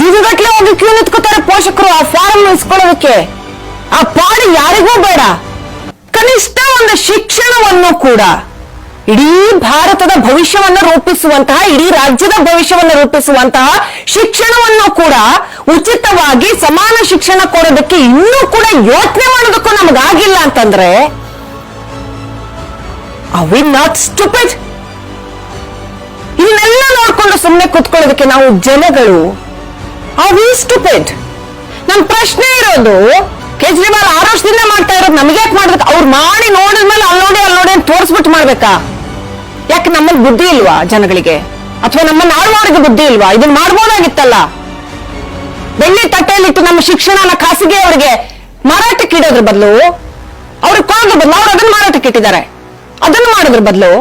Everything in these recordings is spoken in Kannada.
ದಿನಗಟ್ಲೆ ಹೋಗಿ ಕ್ಯೂ ನಿಂತ್ಕೋತಾರೆ ಪೋಷಕರು ಆ ಫಾರಂ ಇಸ್ಕೊಳ್ಳೋದಕ್ಕೆ. ಆ ಪಾಡು ಯಾರಿಗೂ ಬೇಡ. ಕನಿಷ್ಠ ಒಂದು ಶಿಕ್ಷಣವನ್ನು ಕೂಡ. ಇಡೀ ಭಾರತದ ಭವಿಷ್ಯವನ್ನ ರೂಪಿಸುವಂತಹ, ಇಡೀ ರಾಜ್ಯದ ಭವಿಷ್ಯವನ್ನ ರೂಪಿಸುವಂತಹ ಶಿಕ್ಷಣವನ್ನು ಕೂಡ ಉಚಿತವಾಗಿ ಸಮಾನ ಶಿಕ್ಷಣ ಕೊಡೋದಕ್ಕೆ ಇನ್ನೂ ಕೂಡ ಯೋಚನೆ ಮಾಡೋದಕ್ಕೂ ನಮಗಾಗಿಲ್ಲ ಅಂತಂದ್ರೆ ಅವಿ ನಾಟ್ ಸ್ಟುಪಿಡ್ ಇದನ್ನೆಲ್ಲ ನೋಡ್ಕೊಂಡು ಸುಮ್ಮನೆ ಕುತ್ಕೊಳ್ಳೋದಕ್ಕೆ ನಾವು ಜನಗಳು we ಸ್ಟುಪಿಡ್ ನಮ್ ಪ್ರಶ್ನೆ ಇರೋದು, ಕೇಜ್ರಿವಾಲ್ ಆರು ವರ್ಷದಿಂದ ಮಾಡ್ತಾ ಇರೋದು ನಮ್ಗೆ ಯಾಕೆ ಮಾಡ್ಬೇಕು? ಅವ್ರು ಮಾಡಿ ನೋಡಿದ್ಮೇಲೆ ಅಲ್ಲಿ ನೋಡಿ ಅಲ್ಲಿ ನೋಡಿ ತೋರಿಸ್ಬಿಟ್ಟು ಮಾಡ್ಬೇಕಾ? ಯಾಕೆ ನಮ್ಮಲ್ಲಿ ಬುದ್ಧಿ ಇಲ್ವಾ ಜನಗಳಿಗೆ? ಅಥವಾ ನಮ್ಮನ್ನ ಆಳ್ವವ್ರಿಗೆ ಬುದ್ಧಿ ಇಲ್ವಾ? ಇದನ್ನ ಮಾಡ್ಬೋದಾಗಿತ್ತಲ್ಲ? ಬೆಳ್ಳಿ ತಟ್ಟೆಯಲ್ಲಿಟ್ಟು ನಮ್ಮ ಶಿಕ್ಷಣನ ಖಾಸಗಿ ಅವರಿಗೆ ಮಾರಾಟಕ್ಕೆ ಇಡೋದ್ರ ಬದಲು, ಅವ್ರಿಗೆ ಕೊಡೋದ್ರ ಬದಲು ಅವ್ರು ಅದನ್ನ ಮಾರಾಟಕ್ಕೆ ಇಟ್ಟಿದ್ದಾರೆ. ಅದನ್ನು ಮಾಡೋದ್ರ ಬದಲು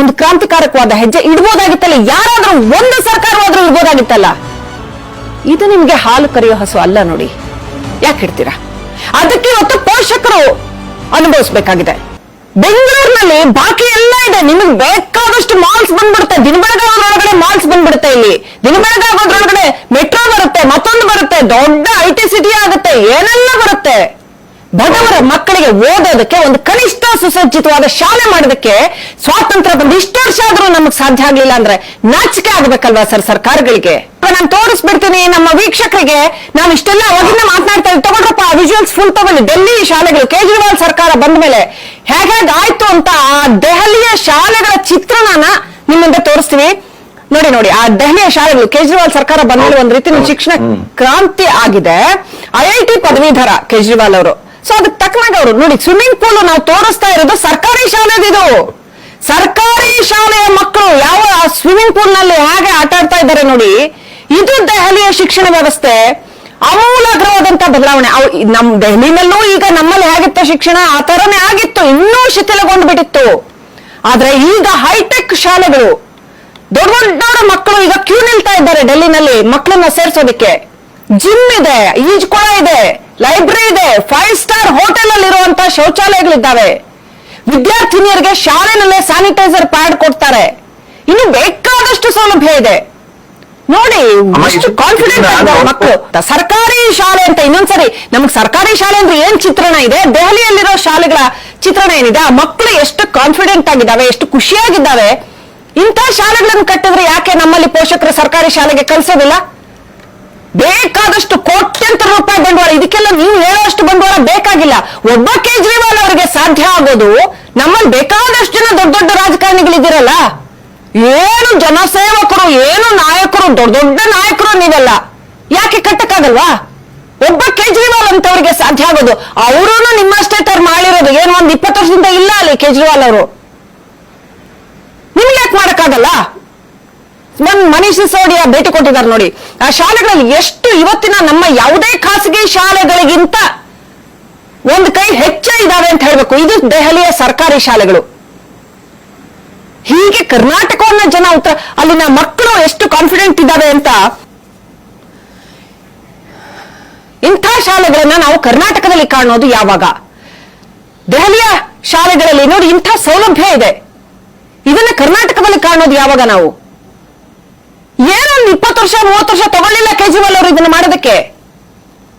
ಒಂದು ಕ್ರಾಂತಿಕಾರಕವಾದ ಹೆಜ್ಜೆ ಇಡ್ಬೋದಾಗಿತ್ತಲ್ಲ? ಯಾರಾದ್ರೂ ಒಂದು ಸರ್ಕಾರವಾದ್ರೂ ಇಡ್ಬೋದಾಗಿತ್ತಲ್ಲ? ಇದು ನಿಮ್ಗೆ ಹಾಲು ಕರೆಯೋ ಹಸು ಅಲ್ಲ ನೋಡಿ. ಯಾಕೆ ಇಡ್ತೀರಾ ಅದಕ್ಕೆ ಇವತ್ತು ಪೋಷಕರು ಅನುಭವಿಸ್ಬೇಕಾಗಿದೆ. ಬೆಂಗಳೂರಿನಲ್ಲಿ ಬಾಕಿ ಎಲ್ಲ ಇದೆ. ನಿಮಗೆ ಬೇಕಾದಷ್ಟು ಮಾಲ್ಸ್ ಬಂದ್ಬಿಡುತ್ತೆ. ದಿನ ಬೆಳಗಾಗೋದ್ರೊಳಗಡೆ ಮಾಲ್ಸ್ ಬಂದ್ಬಿಡುತ್ತೆ ಇಲ್ಲಿ. ದಿನ ಬೆಳಗಾಗೋದ್ರೊಳಗಡೆ ಮೆಟ್ರೋ ಬರುತ್ತೆ, ಮತ್ತೊಂದು ಬರುತ್ತೆ. ದೊಡ್ಡ ಐ ಸಿಟಿ ಆಗುತ್ತೆ. ಏನೆಲ್ಲ ಬರುತ್ತೆ? ಬಡವರ ಮಕ್ಕಳಿಗೆ ಓದೋದಕ್ಕೆ ಒಂದು ಕನಿಷ್ಠ ಸುಸಜ್ಜಿತವಾದ ಶಾಲೆ ಮಾಡೋದಕ್ಕೆ ಸ್ವಾತಂತ್ರ್ಯ ಬಂದು ಇಷ್ಟು ವರ್ಷ ಆದ್ರೂ ನಮಗ್ ಸಾಧ್ಯ ಆಗ್ಲಿಲ್ಲ ಅಂದ್ರೆ ನಾಚಿಕೆ ಆಗ್ಬೇಕಲ್ವಾ ಸರ್ ಸರ್ಕಾರಗಳಿಗೆ? ನಾನು ತೋರಿಸ್ಬಿಡ್ತೀನಿ ನಮ್ಮ ವೀಕ್ಷಕರಿಗೆ. ನಾವು ಇಷ್ಟೆಲ್ಲ ಅವಾಗಿಂದ ಮಾತನಾಡ್ತಾ ಇದ್ದೀವಿ ತಗೊಂಡ್ರಪ್ಪ ವಿಜುವಲ್ಸ್ ಫುಲ್ ತಗೊಳ್ಳಿ. ಡೆಲ್ಲಿ ಶಾಲೆಗಳು ಕೇಜ್ರಿವಾಲ್ ಸರ್ಕಾರ ಬಂದ ಮೇಲೆ ಹೇಗಾಯ್ತು ಅಂತ ಆ ದೆಹಲಿಯ ಶಾಲೆಗಳ ಚಿತ್ರಣನ ನಿಮ್ಮಿಂದ ಮುಂದೆ ತೋರಿಸ್ತೀವಿ. ನೋಡಿ ನೋಡಿ ಆ ದೆಹಲಿಯ ಶಾಲೆಗಳು ಕೇಜ್ರಿವಾಲ್ ಸರ್ಕಾರ ಬಂದ್ಮೇಲೆ ಒಂದ್ ರೀತಿ ಶಿಕ್ಷಣ ಕ್ರಾಂತಿ ಆಗಿದೆ. ಐ ಐ ಟಿ ಪದವೀಧರ ಕೇಜ್ರಿವಾಲ್ ಅವರು. ಸೊ ಅದಕ್ಕೆ ತಕ್ಕನಾಗ ಅವರು ನೋಡಿ ಸ್ವಿಮ್ಮಿಂಗ್ ಪೂಲ್ ನಾವು ತೋರಿಸ್ತಾ ಇರೋದು ಸರ್ಕಾರಿ ಶಾಲೆದಿದು. ಸರ್ಕಾರಿ ಶಾಲೆಯ ಮಕ್ಕಳು ಯಾವ ಸ್ವಿಮ್ಮಿಂಗ್ ಪೂಲ್ನಲ್ಲಿ ಹೇಗೆ ಆಟ ಆಡ್ತಾ ಇದ್ದಾರೆ ನೋಡಿ, ಇದು ದೆಹಲಿಯ ಶಿಕ್ಷಣ ವ್ಯವಸ್ಥೆ. ಅಮೂಲಾಗ್ರವಾದಂತಹ ಬದಲಾವಣೆ. ನಮ್ ದೆಹಲಿನಲ್ಲೂ ಈಗ ನಮ್ಮಲ್ಲಿ ಹೇಗಿತ್ತು ಶಿಕ್ಷಣ? ಆ ತರನೇ ಆಗಿತ್ತು, ಇನ್ನೂ ಶಿಥಿಲಗೊಂಡು ಬಿಟ್ಟಿತ್ತು. ಆದ್ರೆ ಈಗ ಹೈಟೆಕ್ ಶಾಲೆಗಳು ದೊಡ್ಡ ದೊಡ್ಡ ಮಕ್ಕಳು ಈಗ ಕ್ಯೂ ನಿಲ್ತಾ ಇದ್ದಾರೆ ಡೆಲ್ಲಿನಲ್ಲಿ ಮಕ್ಕಳನ್ನ ಸೇರ್ಸೋದಿಕ್ಕೆ. ಜಿಮ್ ಇದೆ ಈಜ್ಕೊಳ ಇದೆ. ಲೈಬ್ರರಿ ಇದೆ. ಫೈವ್ ಸ್ಟಾರ್ ಹೋಟೆಲ್ ಅಲ್ಲಿ ಇರುವಂತ ಶೌಚಾಲಯಗಳಿದ್ದಾವೆ. ವಿದ್ಯಾರ್ಥಿನಿಯರಿಗೆ ಶಾಲೆನಲ್ಲೇ ಸ್ಯಾನಿಟೈಸರ್ ಪ್ಯಾಡ್ ಕೊಡ್ತಾರೆ. ಇನ್ನು ಬೇಕಾದಷ್ಟು ಸೌಲಭ್ಯ ಇದೆ. ನೋಡಿ ಎಷ್ಟು ಕಾನ್ಫಿಡೆಂಟ್ ಆಗಿದ್ದಾರೆ ಮಕ್ಕಳು. ಸರ್ಕಾರಿ ಶಾಲೆ ಅಂತ ಇನ್ನೊಂದ್ಸರಿ ನಮ್ಗೆ ಸರ್ಕಾರಿ ಶಾಲೆ ಅಂದ್ರೆ ಏನ್ ಚಿತ್ರಣ ಇದೆ? ದೆಹಲಿಯಲ್ಲಿರೋ ಶಾಲೆಗಳ ಚಿತ್ರಣ ಏನಿದೆ? ಆ ಮಕ್ಕಳು ಎಷ್ಟು ಕಾನ್ಫಿಡೆಂಟ್ ಆಗಿದ್ದಾವೆ ಎಷ್ಟು ಖುಷಿಯಾಗಿದ್ದಾವೆ? ಇಂಥ ಶಾಲೆಗಳನ್ನು ಕಟ್ಟಿದ್ರೆ ಯಾಕೆ ನಮ್ಮಲ್ಲಿ ಪೋಷಕರು ಸರ್ಕಾರಿ ಶಾಲೆಗೆ ಕಲಿಸೋದಿಲ್ಲ? ಬೇಕಾದಷ್ಟು ರೂಪಾಯಿ ಬಂಡವಾಳ, ಇದಕ್ಕೆಲ್ಲ ನೀವು ಹೇಳೋಷ್ಟು ಬಂಡವಾಳ ಬೇಕಾಗಿಲ್ಲ. ಒಬ್ಬ ಕೇಜ್ರಿವಾಲ್ ಅವರಿಗೆ ಸಾಧ್ಯ ಆಗೋದು ನಮ್ಮಲ್ಲಿ ಬೇಕಾದಷ್ಟು ಜನ ದೊಡ್ಡ ದೊಡ್ಡ ರಾಜಕಾರಣಿಗಳಿದ್ದೀರಲ್ಲ. ಏನು ಜನಸೇವಕರು, ಏನು ನಾಯಕರು, ದೊಡ್ಡ ದೊಡ್ಡ ನಾಯಕರು ನೀವೆಲ್ಲ. ಯಾಕೆ ಕಟ್ಟಕ್ಕಾಗಲ್ವಾ? ಒಬ್ಬ ಕೇಜ್ರಿವಾಲ್ ಅಂತವರಿಗೆ ಸಾಧ್ಯ ಆಗೋದು. ಅವರು ನಿಮ್ಮಷ್ಟೇ ತರ್ ಮಾಡಿರೋದು ಏನು ಒಂದ್ ಇಪ್ಪತ್ತು ವರ್ಷದಿಂದ ಇಲ್ಲ ಅಲ್ಲಿ ಕೇಜ್ರಿವಾಲ್ ಅವರು. ನಿಮ್ಗೆ ಯಾಕೆ ಮಾಡಕ್ಕಾಗಲ್ಲ? ಮನೀಶ್ ಸಿಸೋಡಿಯಾ ಭೇಟಿ ಕೊಟ್ಟಿದ್ದಾರೆ ನೋಡಿ. ಆ ಶಾಲೆಗಳಲ್ಲಿ ಎಷ್ಟು ಇವತ್ತಿನ ನಮ್ಮ ಯಾವುದೇ ಖಾಸಗಿ ಶಾಲೆಗಳಿಗಿಂತ ಒಂದು ಕೈ ಹೆಚ್ಚೇ ಇದಾವೆ ಅಂತ ಹೇಳ್ಬೇಕು. ಇದು ದೆಹಲಿಯ ಸರ್ಕಾರಿ ಶಾಲೆಗಳು. ಹೀಗೆ ಕರ್ನಾಟಕವನ್ನ ಜನ ಉತ್ತರ ಅಲ್ಲಿನ ಮಕ್ಕಳು ಎಷ್ಟು ಕಾನ್ಫಿಡೆಂಟ್ ಇದ್ದಾವೆ ಅಂತ ಇಂಥ ಶಾಲೆಗಳನ್ನ ನಾವು ಕರ್ನಾಟಕದಲ್ಲಿ ಕಾಣೋದು ಯಾವಾಗ? ದೆಹಲಿಯ ಶಾಲೆಗಳಲ್ಲಿ ನೋಡಿ ಇಂಥ ಸೌಲಭ್ಯ ಇದೆ. ಇದನ್ನ ಕರ್ನಾಟಕದಲ್ಲಿ ಕಾಣೋದು ಯಾವಾಗ ನಾವು? ಏನೊಂದು ಇಪ್ಪತ್ತು ವರ್ಷ, ಮೂವತ್ತು ವರ್ಷ ತಗೊಳ್ಳಿಲ್ಲ ಕೇಜ್ರಿವಾಲ್ ಅವರು ಇದನ್ನ ಮಾಡೋದಕ್ಕೆ?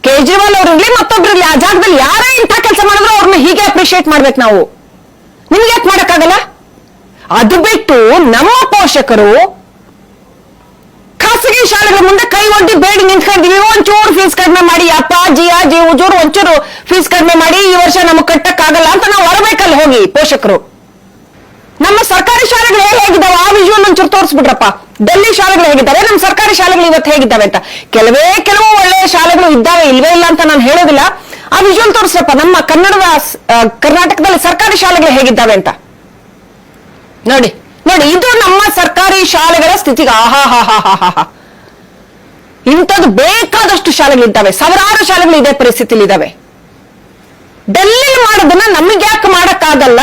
ಕೇಜ್ರಿವಾಲ್ ಅವರು ಇರ್ಲಿ, ಮತ್ತೊಬ್ರು ಇರ್ಲಿ, ಆ ಜಾಗದಲ್ಲಿ ಯಾರೇ ಇಂಥ ಕೆಲಸ ಮಾಡಿದ್ರು ಅವ್ರನ್ನ ಹೀಗೆ ಅಪ್ರಿಶಿಯೇಟ್ ಮಾಡ್ಬೇಕು ನಾವು. ನಿಮ್ಗೆ ಯಾಕೆ ಮಾಡಕ್ಕಾಗಲ್ಲ? ಅದು ಬಿಟ್ಟು ನಮ್ಮ ಪೋಷಕರು ಖಾಸಗಿ ಶಾಲೆಗಳ ಮುಂದೆ ಕೈ ಒಡ್ಡಿ ಬೇಡಿ ನಿಂತ್ಕೊಂಡಿದೀವಿ. ಒಂಚೂರು ಫೀಸ್ ಕಡಿಮೆ ಮಾಡಿ, ಅಪ್ಪ, ಅಜ್ಜಿ ಅಜ್ಜಿ ಉಜೂರು ಒಂಚೂರು ಫೀಸ್ ಕಡಿಮೆ ಮಾಡಿ ಈ ವರ್ಷ ನಮಗೆ ಕಟ್ಟಕ್ಕಾಗಲ್ಲ ಅಂತ ನಾವು ಹೊರಬೇಕಲ್ಲಿ ಹೋಗಿ ಪೋಷಕರು. ನಮ್ಮ ಸರ್ಕಾರಿ ಶಾಲೆಗಳು ಹೇಗಿದಾವೆ? ಆ ವಿಜುವಲ್ ಒಂಚೂರು ತೋರಿಸ್ಬಿಟ್ರಪ್ಪ ಡೆಲ್ಲಿ ಶಾಲೆಗಳು ಹೇಗಿದ್ದಾವೆ? ನಮ್ಮ ಸರ್ಕಾರಿ ಶಾಲೆಗಳು ಇವತ್ತು ಹೇಗಿದ್ದಾವೆ ಅಂತ. ಕೆಲವೇ ಕೆಲವು ಒಳ್ಳೆಯ ಶಾಲೆಗಳು ಇದ್ದಾವೆ, ಇಲ್ವೇ ಇಲ್ಲ ಅಂತ ನಾನು ಹೇಳೋದಿಲ್ಲ. ಆ ವಿಜುವಲ್ ತೋರಿಸಪ್ಪ ನಮ್ಮ ಕನ್ನಡದ ಕರ್ನಾಟಕದಲ್ಲಿ ಸರ್ಕಾರಿ ಶಾಲೆಗಳು ಹೇಗಿದ್ದಾವೆ ಅಂತ. ನೋಡಿ ನೋಡಿ, ಇದು ನಮ್ಮ ಸರ್ಕಾರಿ ಶಾಲೆಗಳ ಸ್ಥಿತಿಗೆ ಆಹಾ ಹಾ ಹಾ ಹಾ ಹಾ ಹಾ ಇಂಥದ್ದು ಬೇಕಾದಷ್ಟು ಶಾಲೆಗಳಿದ್ದಾವೆ ಸಾವಿರಾರು ಶಾಲೆಗಳು ಇದೇ ಪರಿಸ್ಥಿತಿಲಿ ಇದ್ದಾವೆ ಡೆಲ್ಲಿ ಮಾಡೋದನ್ನ ನಮಗೆ ಯಾಕೆ ಮಾಡಕ್ಕಾಗಲ್ಲ.